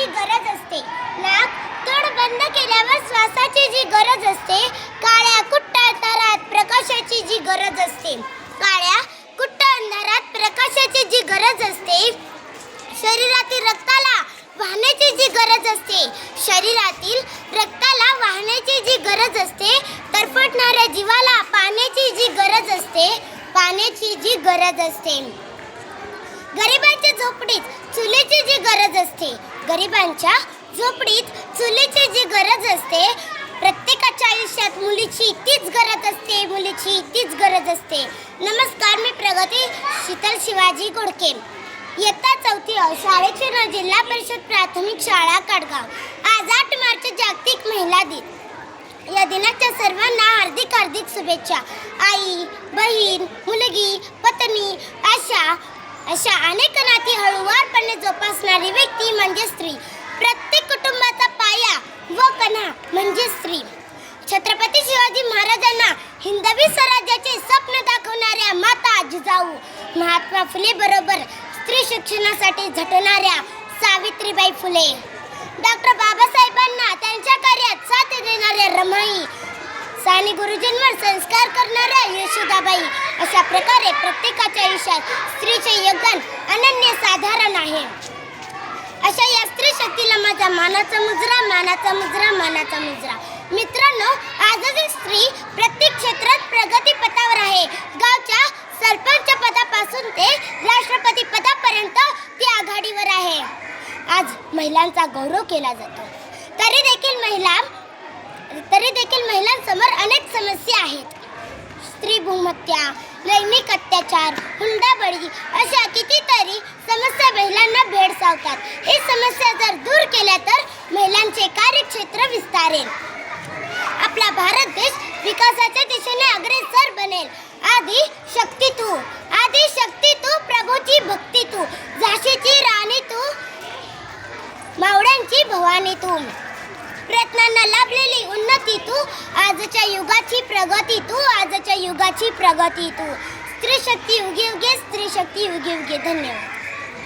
श्वासाची गरज असते. नाक तोंड बंद केल्यावर श्वासाची जी गरज असते काळ्या कुट्ट अंधारात प्रकाशाची जी गरज असते. काळ्या कुट्ट अंधारात प्रकाशाची जी गरज असते शरीरातील रक्ताला वाहण्याची जी गरज असते शरीरातील रक्ताला वाहण्याची जी गरज असते तरफटणाऱ्या जीवाला पाण्याची जी गरज असते पाण्याची जी गरज असते. गरिबांच्या झोपडीत चुलीची जी गरज असते गरिबांच्या झोपडीत चुलीची जी गरज असते प्रत्येकाच्या आयुष्यात मुलीची तीच गरज असते मुलीची तीच गरज असते. नमस्कार मी प्रगती शीतल शिवाजी गोडके. इयत्ता चौथी शाळेचे नाव जिल्हा परिषद प्राथमिक शाळा काडगाव. आज आठ मार्च जागतिक महिला दिन. या दिनाच्या सर्वांना हार्दिक हार्दिक शुभेच्छा. आई बहीण मुलगी पत्नी अशा अशा अनेक नाती हळूवारपणे जोपासणारी म्हणजे स्त्री. प्रत्येक कुटुंबाचा पाया व कणा म्हणजे स्त्री. छत्रपती शिवाजी महाराजांना हिंदवी स्वराज्याचे स्वप्न दाखवणाऱ्या माता जिजाऊ महात्मा फुले बरोबर स्त्री शिक्षणासाठी झटणाऱ्या सावित्रीबाई फुले. डॉक्टर बाबासाहेबांना त्यांच्या कार्यात साथ देणाऱ्या रमाई साने गुरुजींवर संस्कार करणाऱ्या यशोदाबाई अशा प्रकारे प्रत्येकाच्या आयुष्यात स्त्रीचे योगदान अनन्य साधारण आहे. अशा या स्त्री शक्तीला माझा मानाचा मुजरा मानाचा मुजरा मानाचा मुजरा. मित्रांनो आजची स्त्री प्रत्येक क्षेत्रात प्रगती पथावर आहे. गावच्या सरपंच पदापासून ते राष्ट्रपती पदापर्यंत ती आघाडीवर आहे. आज महिलांचा गौरव केला जातो. तरी देखील महिला तरी देखील महिलांसमोर अनेक समस्या आहेत. स्त्री भूमत्या लैंगिक अत्याचार हुंडाबळी अशा कितीतरी समस्या महिलांना भेडसावतात. ही समस्या जर दूर केल्या तर महिलांचे कार्यक्षेत्र विस्तारेल. आपला भारत देश विकासाच्या दिशेने अग्रेसर बनेल. आधी शक्ती तू आधी शक्ती तू प्रभूची भक्ती तू झाशीची राणी तू मावळ्यांची भवानी तू. प्रयत्नांना लाभलेली उन्नती तू आजच्या युगाची प्रगती तू समाजाची प्रगती तू. स्त्री शक्ती उगे उगे स्त्री शक्ती उगे उगे. धन्यवाद.